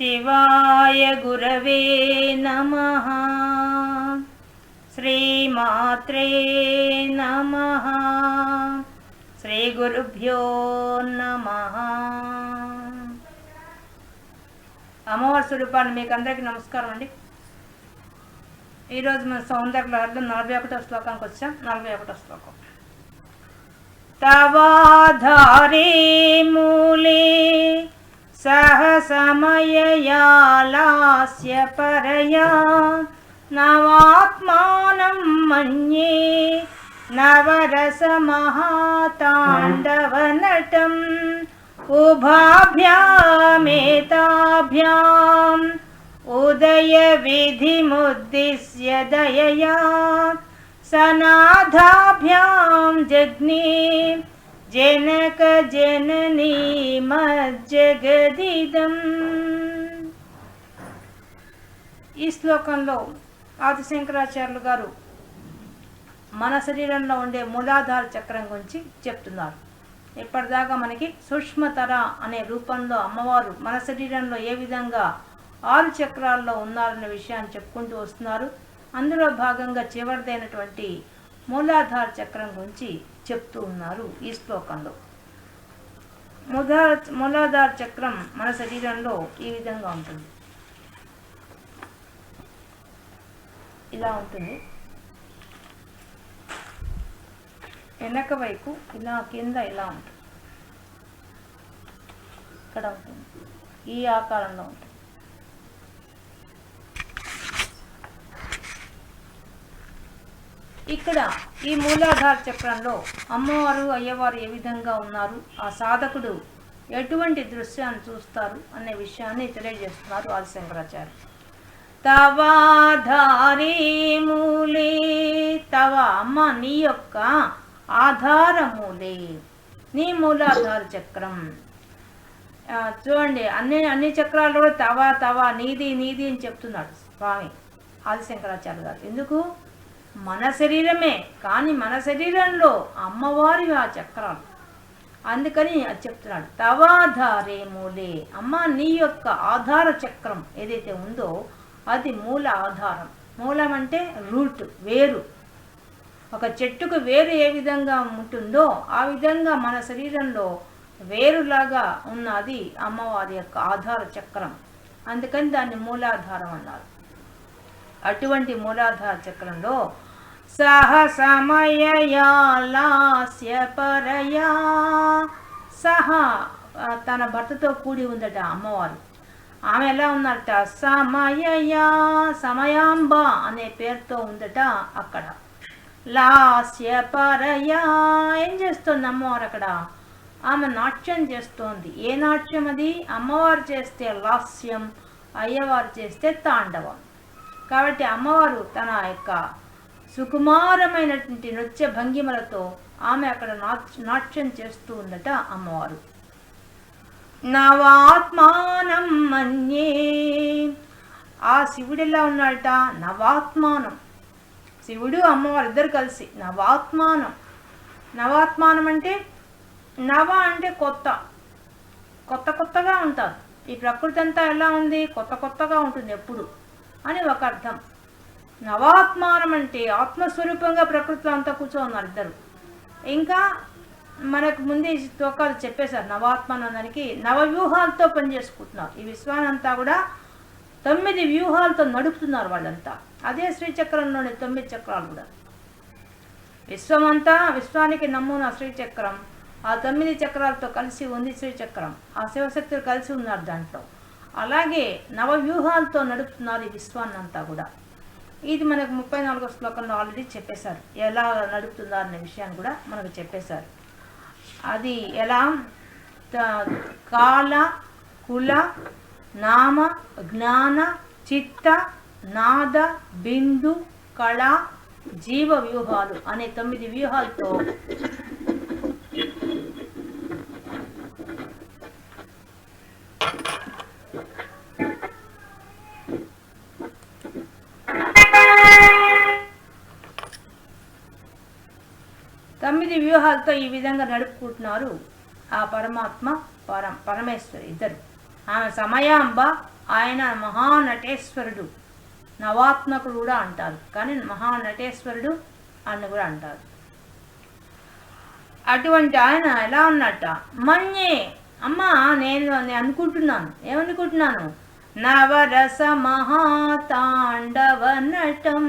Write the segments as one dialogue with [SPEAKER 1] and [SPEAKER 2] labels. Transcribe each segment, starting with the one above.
[SPEAKER 1] శివాయ గురవే నమ. శ్రీమాత్రే నమ. శ్రీ గురుభ్యో నమ. అమ్మవారి స్వరూపాన్ని మీకు అందరికీ నమస్కారం అండి. ఈరోజు మన సౌందర్య నలభై ఒకటో శ్లోకానికి వచ్చాం. నలభై ఒకటో శ్లోకం. తవాధారే మూలే सह समययालास्य परया नवात्मानं मन्ये नवरसमहाताण्डवनटम् उभाभ्यामेताभ्याम् उदयविधिमुद्दिश्य दयया सनाथाभ्यां जज्ञे జనక జననీ మజ్జగదిదం ఈ శ్లోకంలో ఆదిశంకరాచార్యులు గారు మన శరీరంలో ఉండే మూలాధార చక్రం గురించి చెప్తున్నారు. ఇప్పటిదాకా మనకి సూక్ష్మతర అనే రూపంలో అమ్మవారు మన శరీరంలో ఏ విధంగా ఆరు చక్రాల్లో ఉన్నారనే విషయాన్ని చెప్పుకుంటూ వస్తున్నారు. అందులో భాగంగా చివరిదైనటువంటి మూలాధార చక్రం గురించి చెప్తూ ఉన్నారు ఈ శ్లోకంలో. మూలాధార మూలాధార చక్రం మన శరీరంలో ఈ విధంగా ఉంటుంది? ఇలా ఉంటుంది. వెనక వైపు ఇలా కింద ఇలా ఉంటుంది. ఇక్కడ ఉంటుంది. ఈ ఆకారంలో ఉంటుంది. ఇక్కడ ఈ మూలాధార చక్రంలో అమ్మవారు అయ్యవారు ఏ విధంగా ఉన్నారు? ఆ సాధకుడు ఎటువంటి దృశ్యాన్ని చూస్తారు? అనే విషయాన్ని తెలియజేస్తున్నారు ఆదిశంకరాచార్య. తవాధారే మూలే తవ అమ్మ నీ యొక్క ఆధారమూలే. నీ మూలాధార చక్రం. చూడండి అన్ని అన్ని చక్రాలు కూడా తవా తవా నీది నీది అని చెప్తున్నాడు స్వామి ఆదిశంకరాచార్య గారు. ఎందుకు? మన శరీరమే కానీ మన శరీరంలో అమ్మవారి ఆ చక్రాలు. అందుకని అది చెప్తున్నాడు తవాధారే మూలే. అమ్మ నీ యొక్క ఆధార చక్రం ఏదైతే ఉందో అది మూల ఆధారం. మూలం అంటే రూట్ వేరు. ఒక చెట్టుకు వేరు ఏ విధంగా ఉంటుందో ఆ విధంగా మన శరీరంలో వేరులాగా ఉన్నది అమ్మవారి యొక్క ఆధార చక్రం. అందుకని దాన్ని మూలాధారం అన్నారు. అటువంటి మూలాధార చక్రంలో సహ సమయయాలాస్య పరయా. సహ తన భర్తతో కూడి ఉందట అమ్మవారు. ఆమె ఎలా ఉందట? సమయయా సమయాంబ అనే పేరుతో ఉందట అక్కడ. లాస్య పరయా. ఏం చేస్తుంది అమ్మవారు అక్కడ? ఆమె నాట్యం చేస్తోంది. ఏ నాట్యం అది? అమ్మవారు చేస్తే లాస్యం అయ్యవారు చేస్తే తాండవం. కాబట్టి అమ్మవారు తన యొక్క సుకుమారమైనటువంటి నృత్య భంగిమలతో ఆమె అక్కడ నాట్యం చేస్తూ ఉందట అమ్మవారు. నవాత్మానం మన్యే. ఆ శివుడు ఎలా ఉన్నాడట? నవాత్మానం. శివుడు అమ్మవారు ఇద్దరు కలిసి నవాత్మానం. నవాత్మానం అంటే నవ అంటే కొత్త. కొత్త కొత్తగా ఉంటారు. ఈ ప్రకృతి అంతా ఎలా ఉంది? కొత్త కొత్తగా ఉంటుంది ఎప్పుడు. అని ఒక అర్థం. నవాత్మానం అంటే ఆత్మస్వరూపంగా ప్రకృతిలో అంతా కూర్చో ఉన్నారు ఇద్దరు. ఇంకా మనకు ముందే తోకాలు చెప్పేశారు నవాత్మానం దానికి నవవ్యూహాలతో పనిచేసుకుంటున్నారు. ఈ విశ్వానంతా కూడా తొమ్మిది వ్యూహాలతో నడుపుతున్నారు వాళ్ళంతా. అదే శ్రీచక్రంలోని తొమ్మిది చక్రాలు కూడా. విశ్వమంతా విశ్వానికి నమూనా శ్రీచక్రం. ఆ తొమ్మిది చక్రాలతో కలిసి ఉంది శ్రీచక్రం. ఆ శివశక్తులు కలిసి ఉన్నారు దాంట్లో. అలాగే నవవ్యూహాలతో నడుపుతున్నారు ఈ విశ్వాన్నంతా కూడా. ఇది మనకు ముప్పై నాలుగో శ్లోకంలో ఆల్రెడీ చెప్పేశారు. ఎలా నడుపుతున్నారు అనే విషయాన్ని కూడా మనకు చెప్పేశారు. అది ఎలా? త- కాల కుల నామ జ్ఞాన చిత్త నాద బిందు కళ జీవ వ్యూహాలు అనే తొమ్మిది వ్యూహాలతో తొమ్మిది వ్యూహాలతో ఈ విధంగా నడుపుకుంటున్నారు ఆ పరమాత్మ పరం పరమేశ్వరి ఇద్దరు. ఆమె సమయాంబ ఆయన మహానటేశ్వరుడు. నవాత్మకుడు కూడా అంటారు. కానీ మహానటేశ్వరుడు అని కూడా అంటారు. అటువంటి ఆయన ఎలా ఉన్నట్ట? మన్యే. అమ్మా నేను నేను అనుకుంటున్నాను. ఏమనుకుంటున్నాను? నవరస మహాతాండవ నటం.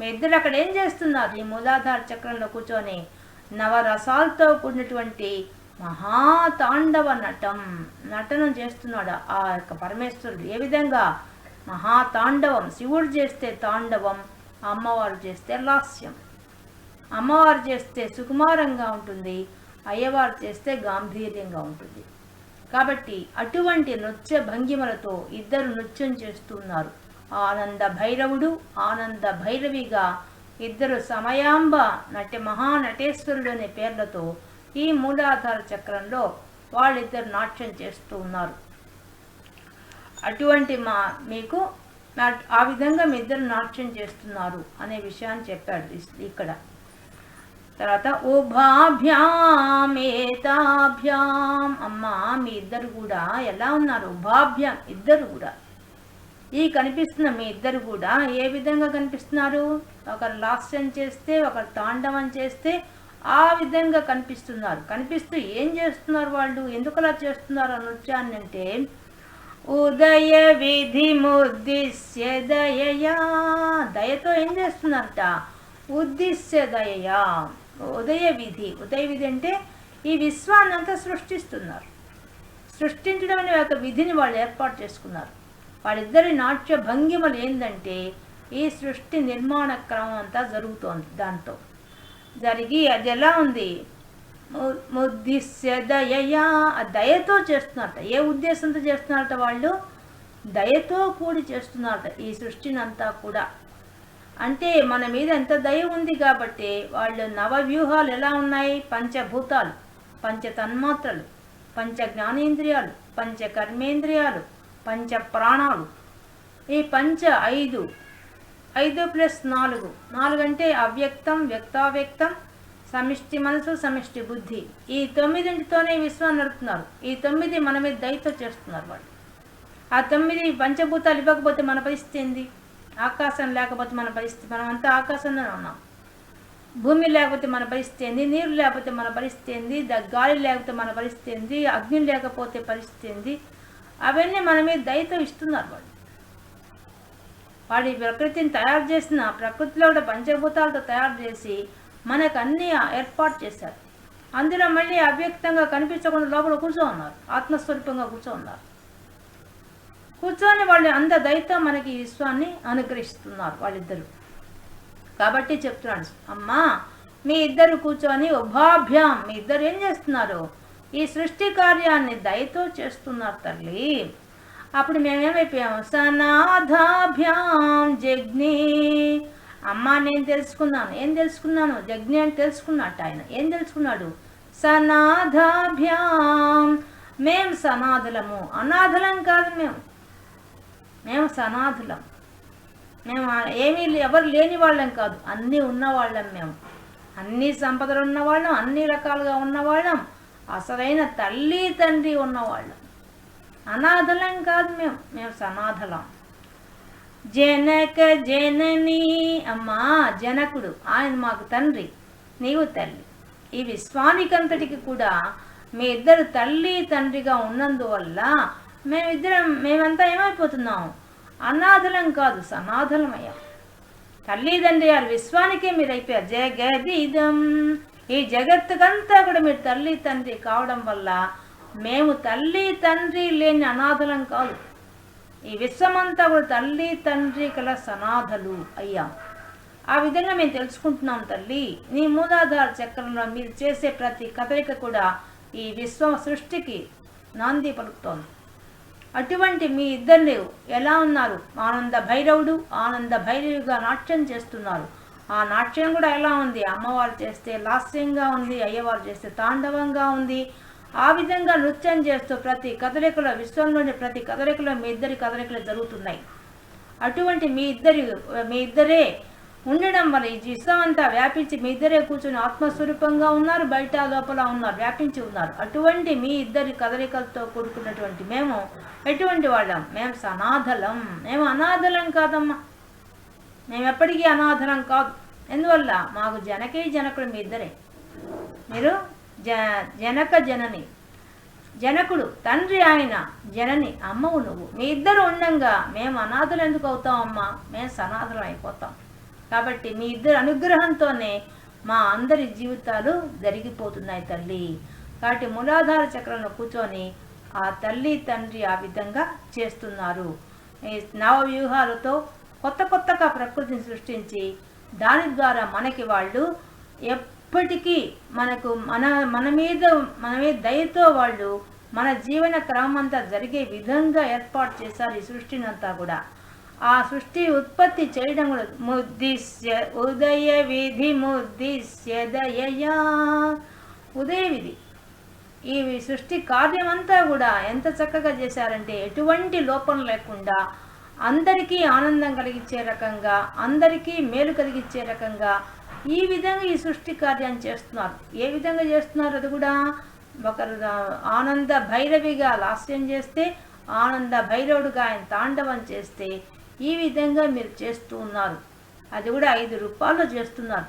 [SPEAKER 1] మీ ఇద్దరు అక్కడ ఏం చేస్తున్నారు ఈ మూలాధార చక్రంలో కూర్చొని? నవరసాలతో కూడినటువంటి మహాతాండవ నటం నటనం చేస్తున్నాడు ఆ యొక్క పరమేశ్వరుడు. ఏ విధంగా? మహాతాండవం. శివుడు చేస్తే తాండవం అమ్మవారు చేస్తే లాస్యం అమ్మవారు చేస్తే సుకుమారంగా ఉంటుంది అయ్యవారు చేస్తే గాంభీర్యంగా ఉంటుంది. కాబట్టి అటువంటి నృత్య భంగిమలతో ఇద్దరు నృత్యం చేస్తున్నారు. ఆనంద భైరవుడు ఆనంద భైరవిగా ఇద్దరు సమయాంబ నటి మహానటేశ్వరుడు అనే పేర్లతో ఈ మూలాధార చక్రంలో వాళ్ళిద్దరు నాట్యం చేస్తూ ఉన్నారు. అటువంటి మా మీకు ఆ విధంగా మీ ఇద్దరు నాట్యం చేస్తున్నారు అనే విషయాన్ని చెప్పాడు ఇక్కడ. తర్వాత ఉభాభ్యామేతాభ్యాం అమ్మ మీ ఇద్దరు కూడా ఎలా ఉన్నారు? ఉభాభ్యాం ఇద్దరు కూడా. ఈ కనిపిస్తున్న మీ ఇద్దరు కూడా ఏ విధంగా కనిపిస్తున్నారు? ఒకరు లాస్యం చేస్తే ఒకరు తాండవం చేస్తే ఆ విధంగా కనిపిస్తున్నారు. కనిపిస్తూ ఏం చేస్తున్నారు వాళ్ళు? ఎందుకు అలా చేస్తున్నారు నృత్యాన్ని అంటే ఉదయ విధి ముద్దిశ్య దయయా. దయతో ఏం చేస్తున్నారట? ఉద్దిశ్య దయయా. ఉదయ విధి. ఉదయ విధి అంటే ఈ విశ్వాన్ని అంతా సృష్టిస్తున్నారు. సృష్టించడం అనే ఒక విధిని వాళ్ళు ఏర్పాటు చేసుకున్నారు. వాళ్ళిద్దరి నాట్య భంగిమలు ఏంటంటే ఈ సృష్టి నిర్మాణ క్రమం అంతా జరుగుతోంది దాంతో. జరిగి అది ఎలా ఉంది? ము- ముద్దిశ్య దయయా ఆ దయతో చేస్తున్నారట. ఏ ఉద్దేశంతో చేస్తున్నారట వాళ్ళు? దయతో కూడి చేస్తున్నారట ఈ సృష్టిని అంతా కూడా. అంటే మన మీద ఎంత దయ ఉంది కాబట్టి వాళ్ళు నవవ్యూహాలు ఎలా ఉన్నాయి? పంచభూతాలు పంచ తన్మాత్రలు పంచ జ్ఞానేంద్రియాలు పంచ కర్మేంద్రియాలు పంచ ప్రాణాలు ఈ పంచ ఐదు ఐదు ప్లస్ నాలుగు నాలుగు అంటే అవ్యక్తం వ్యక్తావ్యక్తం సమిష్టి మనసు సమిష్టి బుద్ధి. ఈ తొమ్మిదింటితోనే విశ్వాన్ని నడుపుతున్నారు. ఈ తొమ్మిది మన మీద దయతో చేస్తున్నారు వాళ్ళు. ఆ తొమ్మిది పంచభూతాలు ఇవ్వకపోతే మన పరిస్థితి ఏంది? ఆకాశం లేకపోతే మన పరిస్థితి మనం అంతా ఆకాశంలోనే ఉన్నాం. భూమి లేకపోతే మన పరిస్థితి ఏంది? నీరు లేకపోతే మన పరిస్థితి ఏంది? గాలి లేకపోతే మన పరిస్థితి ఏంది? అగ్ని లేకపోతే పరిస్థితి ఏంది? అవన్నీ మన మీద దయతో ఇస్తున్నారు వాళ్ళు వాడి ప్రకృతిని తయారు చేసిన ప్రకృతిలో కూడా పంచభూతాలతో తయారు చేసి మనకు అన్నీ ఏర్పాటు చేశారు. అందులో మళ్ళీ అవ్యక్తంగా కనిపించకుండా లోపల కూర్చో ఉన్నారు ఆత్మస్వరూపంగా కూర్చో ఉన్నారు కూర్చొని వాళ్ళు అంత దయతో మనకి ఈ విశ్వాన్ని అనుగ్రహిస్తున్నారు వాళ్ళిద్దరు. కాబట్టి చెప్తున్నాను అమ్మా మీ ఇద్దరు కూర్చొని ఉభాభ్యాం మీ ఇద్దరు ఏం చేస్తున్నారు? ఈ సృష్టి కార్యాన్ని దయతో చేస్తున్నారు తల్లి. అప్పుడు మేమేమైపోయాము? సనాథాభ్యాం జగ్ని. అమ్మా నేను తెలుసుకున్నాను. ఏం తెలుసుకున్నాను? జగ్ని అని తెలుసుకున్నట్టు ఆయన. ఏం తెలుసుకున్నాడు? సనాథాభ్యాం. మేము సనాథులము. అనాథులం కాదు మేము. మేము సనాథులం. మేము ఏమీ ఎవరు లేని వాళ్ళం కాదు. అన్నీ ఉన్నవాళ్ళం మేము. అన్ని సంపదలు ఉన్నవాళ్ళం. అన్ని రకాలుగా ఉన్నవాళ్ళం. అసలైన తల్లి తండ్రి ఉన్నవాళ్ళు. అనాథలం కాదు మేము మేము సనాథలం. జనక జనని అమ్మా జనకుడు ఆయన మాకు తండ్రి నీవు తల్లి. ఈ విశ్వానికంతటికి కూడా మీ ఇద్దరు తల్లి తండ్రిగా ఉన్నందువల్ల మేమిద్దరం మేమంతా ఏమైపోతున్నాం? అనాథలం కాదు సనాథలమయ్యాం. తల్లిదండ్రి గారు విశ్వానికే మీరు అయిపోయారు జగదిదం ఈ జగత్తుకంతా కూడా మీరు తల్లి తండ్రి కావడం వల్ల మేము తల్లి తండ్రి లేని అనాథలం కాదు. ఈ విశ్వమంతా కూడా తల్లి తండ్రి గల సనాథలు అయ్యాం. ఆ విధంగా మేము తెలుసుకుంటున్నాం తల్లి నీ మూలాధార చక్రంలో మీరు చేసే ప్రతి కదలిక కూడా ఈ విశ్వ సృష్టికి నాంది పలుకుతోంది. అటువంటి మీ ఇద్దరు ఎలా ఉన్నారు? ఆనంద భైరవుడు ఆనంద భైరవిగా నాట్యం చేస్తున్నారు. ఆ నాట్యం కూడా ఎలా ఉంది? అమ్మవారు చేస్తే లాస్యంగా ఉంది అయ్యవారు చేస్తే తాండవంగా ఉంది. ఆ విధంగా నృత్యం చేస్తూ ప్రతి కదలికలో విశ్వంలోని ప్రతి కదలికలో మీ ఇద్దరి కదలికలు జరుగుతున్నాయి. అటువంటి మీ ఇద్దరి మీ ఇద్దరే ఉండడం వల్ల ఈ విశ్వం అంతా వ్యాపించి మీ ఇద్దరే కూర్చొని ఆత్మస్వరూపంగా ఉన్నారు బయట లోపల ఉన్నారు వ్యాపించి ఉన్నారు. అటువంటి మీ ఇద్దరి కదలికలతో కూడుకున్నటువంటి మేము ఎటువంటి వాళ్ళం? మేము సనాథలం. మేము అనాథలం కాదమ్మా. మేము ఎప్పటికీ కాదు. ఎందువల్ల? మాకు జనకే జనకుడు మీ ఇద్దరే. మీరు జ జనక జనని. జనకుడు తండ్రి ఆయన జనని అమ్మవు నువ్వు. మీ ఇద్దరు ఉండంగా మేము అనాథలు ఎందుకు అవుతాం అమ్మా? మేము సనాథలం అయిపోతాం. కాబట్టి మీ ఇద్దరు అనుగ్రహంతోనే మా అందరి జీవితాలు జరిగిపోతున్నాయి తల్లి. కాబట్టి మూలాధార చక్రంలో కూర్చొని ఆ తల్లి తండ్రి ఆ విధంగా చేస్తున్నారు. నవ వ్యూహాలతో కొత్త కొత్తగా ప్రకృతిని సృష్టించి దాని ద్వారా మనకి వాళ్ళు ఎప్పటికీ మనకు మన మన మీద మన మీద దయతో వాళ్ళు మన జీవన క్రమం అంతా జరిగే విధంగా ఏర్పాటు చేశారు ఈ సృష్టిని అంతా కూడా. ఆ సృష్టి ఉత్పత్తి చేయడం కూడా ముద్దిశ్య ఉదయ విధి ముద్దిశ్య దయయా. ఉదయ విధి ఈ సృష్టి కార్యమంతా కూడా ఎంత చక్కగా చేశారంటే ఎటువంటి లోపం లేకుండా అందరికీ ఆనందం కలిగించే రకంగా అందరికీ మేలు కలిగించే రకంగా ఈ విధంగా ఈ సృష్టి కార్యాన్ని చేస్తున్నారు. ఏ విధంగా చేస్తున్నారు అది కూడా? ఒకరు ఆనంద భైరవిగా లాస్యం చేస్తే ఆనంద భైరవుడుగా ఆయన తాండవం చేస్తే ఈ విధంగా మీరు చేస్తూ ఉన్నారు. అది కూడా ఐదు రూపాయలు చేస్తున్నారు.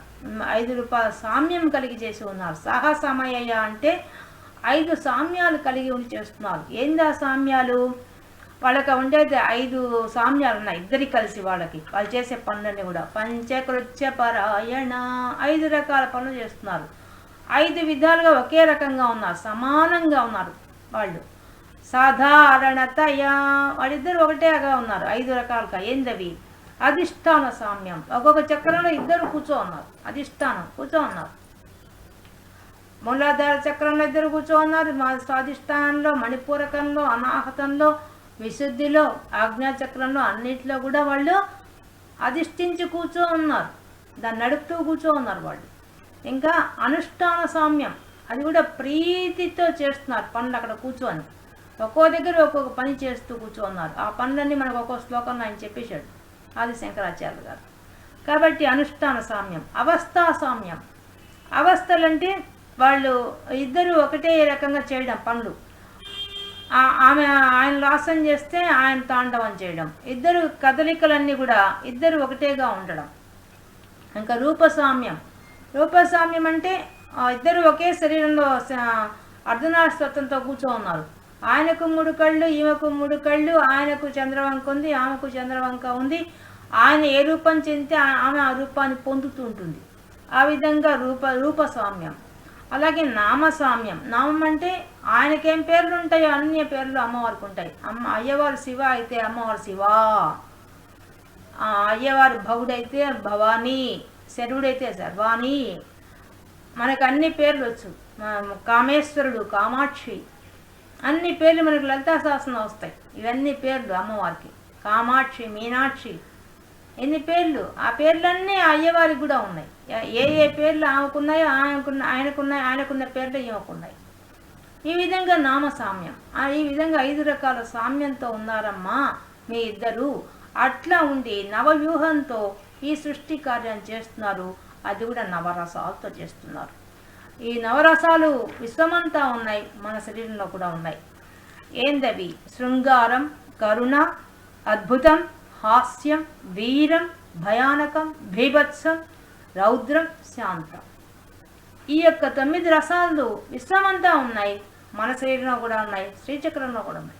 [SPEAKER 1] ఐదు రూపాయల సామ్యం కలిగి చేసి ఉన్నారు. సాహసమయ్య అంటే ఐదు సామ్యాలు కలిగి ఉండి చేస్తున్నారు. ఏంది ఆ సామ్యాలు? వాళ్ళకి ఉండేది ఐదు సామ్యాలు ఉన్నాయి ఇద్దరికి కలిసి వాళ్ళకి. వాళ్ళు చేసే పనులన్నీ కూడా. పంచకృత్య పరాయణ. ఐదు రకాల పనులు చేస్తున్నారు. ఐదు విధాలుగా ఒకే రకంగా ఉన్నారు సమానంగా ఉన్నారు వాళ్ళు. సాధారణతయ వాళ్ళిద్దరు ఒకటేగా ఉన్నారు ఐదు రకాలుగా. ఏందవి? అధిష్టాన సామ్యం. ఒక్కొక్క చక్రంలో ఇద్దరు కూర్చో ఉన్నారు అధిష్టానం కూర్చో ఉన్నారు. మూలాధార చక్రంలో ఇద్దరు కూర్చో ఉన్నారు మా స్వాధిష్టానంలో మణిపూరకంలో అనాహతంలో విశుద్ధిలో ఆజ్ఞాచక్రంలో అన్నింటిలో అన్నిట్లో కూడా వాళ్ళు అధిష్ఠించి కూర్చో ఉన్నారు. దాన్ని నడుపుతూ కూర్చో ఉన్నారు వాళ్ళు. ఇంకా అనుష్ఠాన సామ్యం అది కూడా ప్రీతితో చేస్తున్నారు పనులు అక్కడ కూర్చొని. ఒక్కో దగ్గర ఒక్కొక్క పని చేస్తూ కూర్చోన్నారు ఆ పనులన్నీ మనకు ఒక్కో శ్లోకంలో ఆయన చెప్పేశాడు ఆది శంకరాచార్య గారు. కాబట్టి అనుష్ఠాన సామ్యం అవస్థా సామ్యం. అవస్థలంటే వాళ్ళు ఇద్దరు ఒకటే రకంగా చేయడం పనులు. ఆమె ఆయన లాసం చేస్తే ఆయన తాండవం చేయడం. ఇద్దరు కదలికలన్నీ కూడా ఇద్దరు ఒకటేగా ఉండడం. ఇంకా రూపసామ్యం రూపసామ్యం అంటే ఇద్దరు ఒకే శరీరంలో స- అర్ధనాశ్వత్వంతో కూర్చో ఉన్నారు ఆయనకు మూడు కళ్ళు ఈమెకు మూడు కళ్ళు ఆయనకు చంద్రవంక ఉంది ఆమెకు చంద్రవంక ఉంది. ఆయన ఏ రూపం చెందితే ఆ- ఆమె ఆ రూపాన్ని పొందుతూ ఉంటుంది. ఆ విధంగా రూప రూపస్వామ్యం. అలాగే నామస్వామ్యం. నామం అంటే ఆయనకేం పేర్లు ఉంటాయో అన్ని పేర్లు అమ్మవారికి ఉంటాయి అమ్మ అయ్యవారు శివ అయితే అమ్మవారు శివ. ఆ అయ్యవారు భవుడైతే భవానీ శరువుడైతే సర్వాణి మనకు అన్ని పేర్లు వచ్చు కామేశ్వరుడు కామాక్షి. అన్ని పేర్లు మనకు లలితా శాసనం వస్తాయి. ఇవన్నీ పేర్లు అమ్మవారికి. కామాక్షి మీనాక్షి. ఎన్ని పేర్లు? ఆ పేర్లన్నీ అయ్యవారికి కూడా ఉన్నాయి. ఏ- ఏ ఏ పేర్లు ఆమెకున్నాయో ఆయనకున్న ఆయనకున్నాయి ఆయనకున్న పేర్లు ఈమెకున్నాయి. ఈ విధంగా నామ సామ్యం ఈ విధంగా ఐదు రకాల సామ్యంతో ఉన్నారమ్మా మీ ఇద్దరు. అట్లా ఉండి నవవ్యూహంతో ఈ సృష్టి కార్యం చేస్తున్నారు. అది కూడా నవరసాలతో చేస్తున్నారు. ఈ నవరసాలు విశ్వమంతా ఉన్నాయి మన శరీరంలో కూడా ఉన్నాయి. ఏందవి? శృంగారం కరుణ అద్భుతం హాస్యం వీరం భయానకం భీభత్సం రౌద్రం శాంతం. ఈ యొక్క తొమ్మిది రసాలు విశ్వమంతా ఉన్నాయి. మన శరీరంలో కూడా ఉన్నాయి శ్రీచక్రంలో కూడా ఉన్నాయి.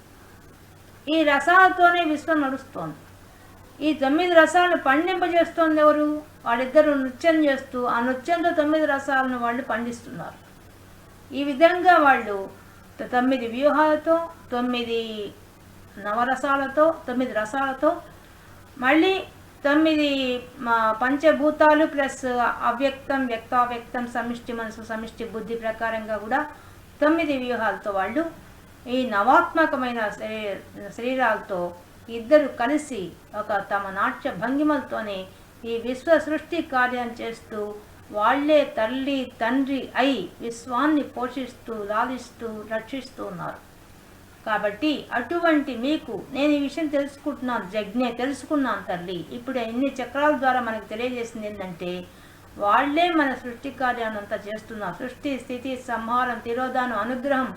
[SPEAKER 1] ఈ రసాలతోనే విశ్వం నడుస్తోంది. ఈ తొమ్మిది రసాలను పండింపజేస్తోంది ఎవరు? వాళ్ళిద్దరూ నృత్యం చేస్తూ ఆ నృత్యంతో తొమ్మిది రసాలను వాళ్ళు పండిస్తున్నారు. ఈ విధంగా వాళ్ళు తొమ్మిది వ్యూహాలతో తొమ్మిది నవరసాలతో తొమ్మిది రసాలతో మళ్ళీ తొమ్మిది మా పంచభూతాలు ప్లస్ అవ్యక్తం వ్యక్తావ్యక్తం సమిష్టి మనసు సమిష్టి బుద్ధి ప్రకారంగా కూడా తొమ్మిది వ్యూహాలతో వాళ్ళు ఈ నవాత్మకమైన శరీ- శరీరాలతో ఇద్దరు కలిసి ఒక తమ నాట్య భంగిమలతోనే ఈ విశ్వ సృష్టి కార్యం చేస్తూ వాళ్ళే తల్లి తండ్రి అయి విశ్వాన్ని పోషిస్తూ లాలిస్తూ రక్షిస్తూ ఉన్నారు. కాబట్టి అటువంటి మీకు నేను ఈ విషయం తెలుసుకుంటున్నాను జజ్ఞే తెలుసుకున్నాను తల్లి. ఇప్పుడు ఇన్ని చక్రాల ద్వారా మనకు తెలియజేసింది ఏంటంటే వాళ్ళే మన సృష్టి కార్యాన్ని అంతా చేస్తున్నారు. సృష్టి స్థితి సంహారం తిరోధానం అనుగ్రహం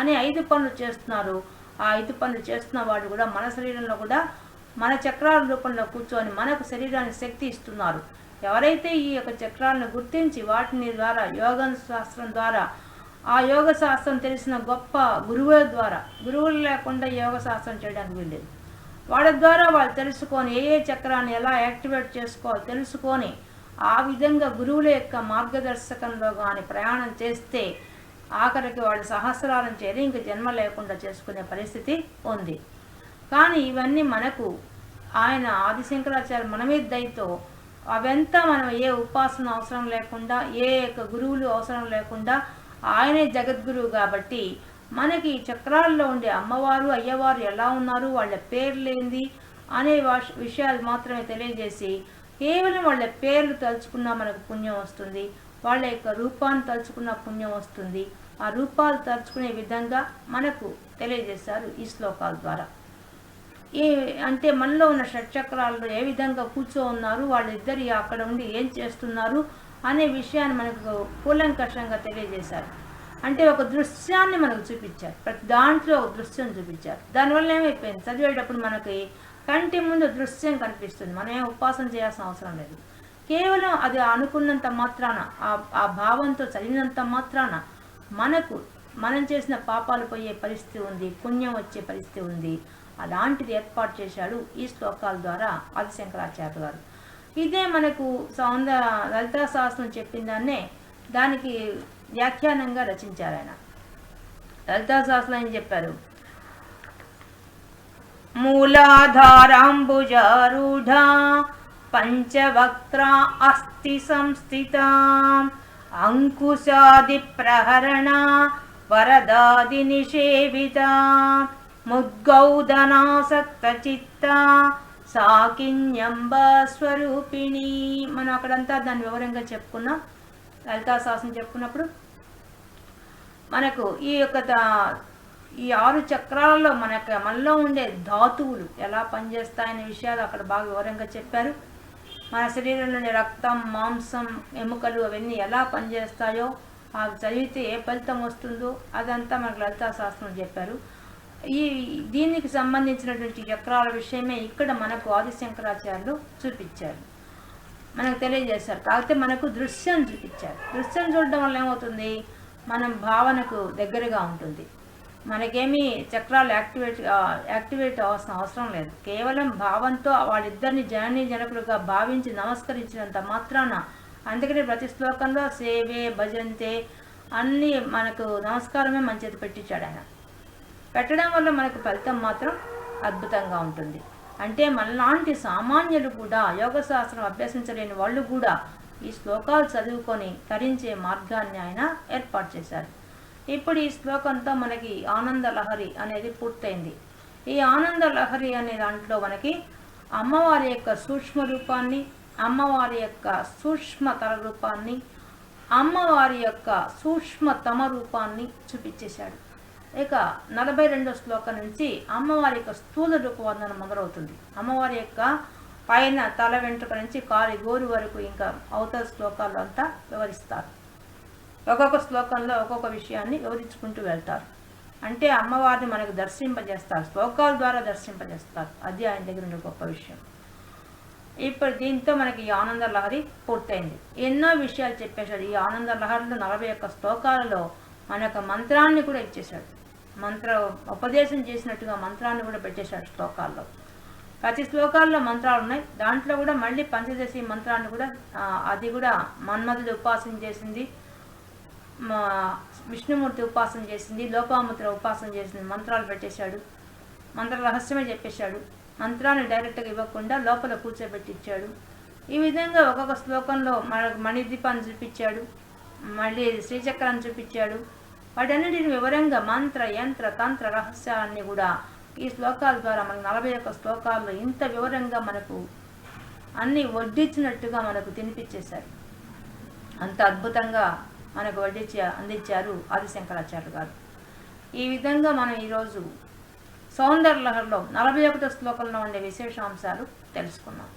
[SPEAKER 1] అనే ఐదు పనులు చేస్తున్నారు. ఆ ఐదు పనులు చేస్తున్న వాడు కూడా మన శరీరంలో కూడా మన చక్రాల రూపంలో కూర్చొని మనకు శరీరానికి శక్తి ఇస్తున్నారు. ఎవరైతే ఈ యొక్క చక్రాలను గుర్తించి వాటిని ద్వారా యోగ శాస్త్రం ద్వారా ఆ యోగ శాస్త్రం తెలిసిన గొప్ప గురువుల ద్వారా గురువులు లేకుండా యోగ శాస్త్రం చేయడానికి వీల్లేదు. వాళ్ళ ద్వారా వాళ్ళు తెలుసుకొని ఏ ఏ చక్రాన్ని ఎలా యాక్టివేట్ చేసుకోవాలో తెలుసుకొని ఆ విధంగా గురువుల యొక్క మార్గదర్శకంలో కానీ ప్రయాణం చేస్తే ఆఖరికి వాళ్ళు సహస్రాలను చేరి ఇంక జన్మ లేకుండా చేసుకునే పరిస్థితి ఉంది. కానీ ఇవన్నీ మనకు ఆయన ఆదిశంకరాచార్య మనమే మీద దయతో అవంతా మనం ఏ ఉపాసన అవసరం లేకుండా ఏ యొక్క గురువులు అవసరం లేకుండా ఆయనే జగద్గురువు కాబట్టి మనకి ఈ చక్రాల్లో ఉండే అమ్మవారు అయ్యవారు ఎలా ఉన్నారు వాళ్ళ పేర్లేంది అనే వాష్- విషయాలు మాత్రమే తెలియజేసి కేవలం వాళ్ళ పేర్లు తలుచుకున్నా మనకు పుణ్యం వస్తుంది. వాళ్ళ యొక్క రూపాన్ని తలుచుకున్న పుణ్యం వస్తుంది. ఆ రూపాలు తలుచుకునే విధంగా మనకు తెలియజేశారు ఈ శ్లోకాల ద్వారా. ఈ అంటే మనలో ఉన్న షట్చక్రాల్లో ఏ విధంగా కూర్చో ఉన్నారు వాళ్ళిద్దరు అక్కడ ఉండి ఏం చేస్తున్నారు అనే విషయాన్ని మనకు కూలంకషంగా తెలియజేశారు. అంటే ఒక దృశ్యాన్ని మనకు చూపించారు. ప్రతి దాంట్లో ఒక దృశ్యం చూపించారు. దానివల్ల ఏమైపోయింది? చదివేటప్పుడు మనకి కంటి ముందు దృశ్యం కనిపిస్తుంది. మనం ఏం ఉపాసన చేయాల్సిన అవసరం లేదు. కేవలం అది అనుకున్నంత మాత్రాన ఆ- ఆ భావంతో చదివినంత మాత్రాన మనకు మనం చేసిన పాపాలు పోయే పరిస్థితి ఉంది పుణ్యం వచ్చే పరిస్థితి ఉంది. అలాంటిది ఏర్పాటు చేశాడు ఈ శ్లోకాల ద్వారా ఆదిశంకరాచార్య గారు. ఇదే మనకు సౌంద లలితా శాస్త్రం చెప్పిన దాన్నే దానికి వ్యాఖ్యానంగా రచించారు ఆయన. లలితా శాస్త్రం ఏం చెప్పారు? మూలాధారాంబుజారూఢా పంచవక్త్ర అస్తి సంస్థిత అంకుశాది ప్రహరణ వరదాది నిషేవిత ముద్గౌదనాసక్త చిత్త సాకిన్యంబ స్వరూపిణి మనం అక్కడంతా దాన్ని వివరంగా చెప్పుకున్నాం. లలితా శాస్త్రం చెప్పుకున్నప్పుడు మనకు ఈ యొక్క ఈ ఆరు చక్రాలలో మనకు మనలో ఉండే ధాతువులు ఎలా పనిచేస్తాయనే విషయాలు అక్కడ బాగా వివరంగా చెప్పారు. మన శరీరంలోని రక్తం మాంసం ఎముకలు అవన్నీ ఎలా పనిచేస్తాయో అవి చదివితే ఏ ఫలితం వస్తుందో అదంతా మనకు లలితా శాస్త్రం చెప్పారు. ఈ దీనికి సంబంధించినటువంటి చక్రాల విషయమే ఇక్కడ మనకు ఆదిశంకరాచార్యులు చూపించారు. మనకు తెలియజేశారు. కాకపోతే మనకు దృశ్యం చూపించారు. దృశ్యం చూడడం వల్ల ఏమవుతుంది? మనం భావనకు దగ్గరగా ఉంటుంది. మనకేమీ చక్రాలు యాక్టివేట్ యాక్టివేట్ అవ్వాల్సిన అవసరం లేదు. కేవలం భావంతో వాళ్ళిద్దరిని జనని జనకులుగా భావించి నమస్కరించినంత మాత్రాన అందుకనే ప్రతి శ్లోకంలో సేవే భజంతే అన్నీ మనకు నమస్కారమే మంచిది పెట్టించాడు ఆయన. పెట్టడం వల్ల మనకు ఫలితం మాత్రం అద్భుతంగా ఉంటుంది. అంటే మనలాంటి సామాన్యులు కూడా యోగ శాస్త్రం అభ్యసించలేని వాళ్ళు కూడా ఈ శ్లోకాలు చదువుకొని తరించే మార్గాన్ని ఆయన ఏర్పాటు చేశారు. ఇప్పుడు ఈ శ్లోకంతో మనకి ఆనంద లహరి అనేది పూర్తయింది. ఈ ఆనంద లహరి అనే దాంట్లో మనకి అమ్మవారి యొక్క సూక్ష్మ రూపాన్ని అమ్మవారి యొక్క సూక్ష్మతర రూపాన్ని అమ్మవారి యొక్క సూక్ష్మతమ రూపాన్ని చూపించేశాడు. ఇక నలభై రెండో శ్లోకం నుంచి అమ్మవారి యొక్క స్థూల రూపవందనం మొదలవుతుంది. అమ్మవారి యొక్క పైన తల వెంట్రుక నుంచి కాలి గోరు వరకు ఇంకా అవతల శ్లోకాల్లో అంతా వివరిస్తారు. ఒక్కొక్క శ్లోకంలో ఒక్కొక్క విషయాన్ని వివరించుకుంటూ వెళ్తారు. అంటే అమ్మవారిని మనకు దర్శింపజేస్తారు శ్లోకాల ద్వారా దర్శింపజేస్తారు. అది ఆయన దగ్గర ఉండే గొప్ప విషయం. ఇప్పుడు దీంతో మనకి ఈ ఆనంద లహరి పూర్తయింది. ఎన్నో విషయాలు చెప్పేశాడు. ఈ ఆనంద లహరిలో నలభై ఒక్క శ్లోకాలలో మన యొక్క మంత్రాన్ని కూడా ఇచ్చేశాడు. మంత్ర ఉపదేశం చేసినట్టుగా మంత్రాన్ని కూడా పెట్టేశాడు శ్లోకాల్లో. ప్రతి శ్లోకాల్లో మంత్రాలు ఉన్నాయి. దాంట్లో కూడా మళ్ళీ పంచదశి మంత్రాన్ని కూడా అది కూడా మన్మధుడు ఉపాసన చేసింది. మా విష్ణుమూర్తి ఉపాసన చేసింది లోపాముద్ర ఉపాసన చేసింది మంత్రాలు పెట్టేశాడు. మంత్ర రహస్యమే చెప్పేశాడు. మంత్రాన్ని డైరెక్ట్గా ఇవ్వకుండా లోపల కూర్చోబెట్టించాడు. ఈ విధంగా ఒక్కొక్క శ్లోకంలో మనకు మణిదీపాన్ని చూపించాడు. మళ్ళీ శ్రీచక్రాన్ని చూపించాడు. వాటన్నిటిని వివరంగా మంత్ర యంత్ర తంత్ర రహస్యాలన్నీ కూడా ఈ శ్లోకాల ద్వారా మనకు నలభై ఒక్క శ్లోకాల్లో ఇంత వివరంగా మనకు అన్నీ వడ్డించినట్టుగా మనకు తినిపించేశారు. అంత అద్భుతంగా మనకు వడ్డించి అందించారు ఆదిశంకరాచార్య గారు. ఈ విధంగా మనం ఈరోజు సౌందర్యలహరిలో నలభై ఒకటో శ్లోకంలో ఉండే విశేషాంశాలు తెలుసుకున్నాం.